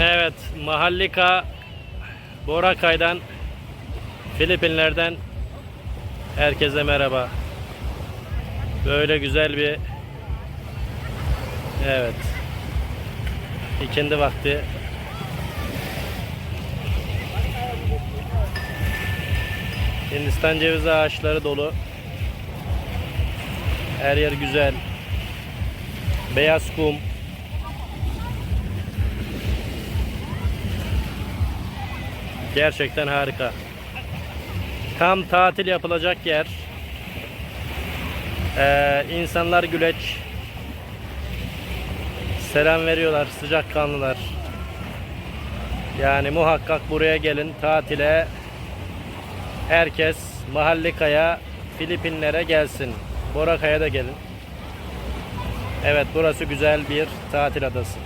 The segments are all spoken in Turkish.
Evet, Mahallika Boracay'dan Filipinler'den herkese merhaba. Böyle güzel bir Evet. ikindi vakti Hindistan cevizi ağaçları dolu. Her yer güzel. Beyaz kum. Gerçekten harika. Tam tatil yapılacak yer. Ee, insanlar güleç. Selam veriyorlar sıcakkanlılar. Yani muhakkak buraya gelin tatile. Herkes Mahallika'ya, Filipinlere gelsin. Boracay'a da gelin. Evet burası güzel bir tatil adası.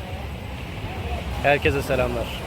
Herkese selamlar.